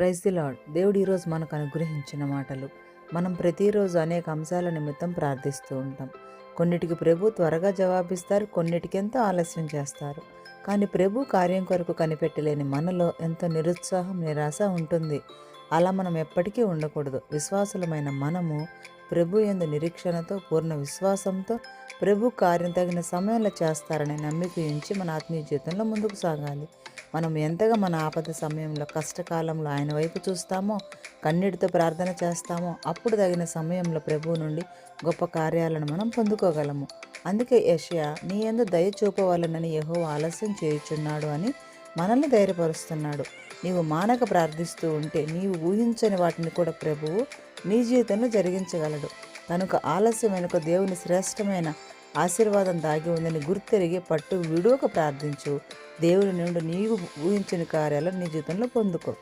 Praise the lord దేవుడు ఈరోజు మనకు అనుగ్రహించిన మాటలు. మనం ప్రతిరోజు అనేక అంశాల నిమిత్తం ప్రార్థిస్తూ ఉంటాం. కొన్నిటికి ప్రభు త్వరగా జవాబిస్తారు కొన్నిటికి ఎంతో ఆలస్యం చేస్తారు. కానీ ప్రభు కార్యం కొరకు కనిపెట్టలేని మనలో ఎంతో నిరుత్సాహం నిరాశ ఉంటుంది. అలా మనం ఎప్పటికీ ఉండకూడదు. విశ్వాసులమైన మనము ప్రభు ఎందు నిరీక్షణతో పూర్ణ విశ్వాసంతో ప్రభు కార్యం తగిన సమయంలో చేస్తారనే నమ్మిక ఉంచి మన ఆత్మీయ జీవితంలో ముందుకు సాగాలి. మనం ఎంతగా మన ఆపద సమయంలో కష్టకాలంలో ఆయన వైపు చూస్తామో కన్నీటితో ప్రార్థన చేస్తామో అప్పుడు తగిన సమయంలో ప్రభువు నుండి గొప్ప కార్యాలను మనం పొందుకోగలము. అందుకే యషయా నీ ఎందు దయ చూపవలనని యహో ఆలస్యం చేయుచున్నాడు అని మనల్ని ధైర్యపరుస్తున్నాడు. నీవు మానక ప్రార్థిస్తూ ఉంటే నీవు ఊహించని వాటిని కూడా ప్రభువు నీ జీవితంలో జరిగించగలడు. కనుక ఆలస్యమైనక దేవుని శ్రేష్టమైన ఆశీర్వాదం దాగి ఉందని గుర్తెరిగి పట్టు విడువక ప్రార్థించు. దేవుని నుండి నీవు ఊహించిన కార్యాలను నీ జీవితంలో పొందుకో.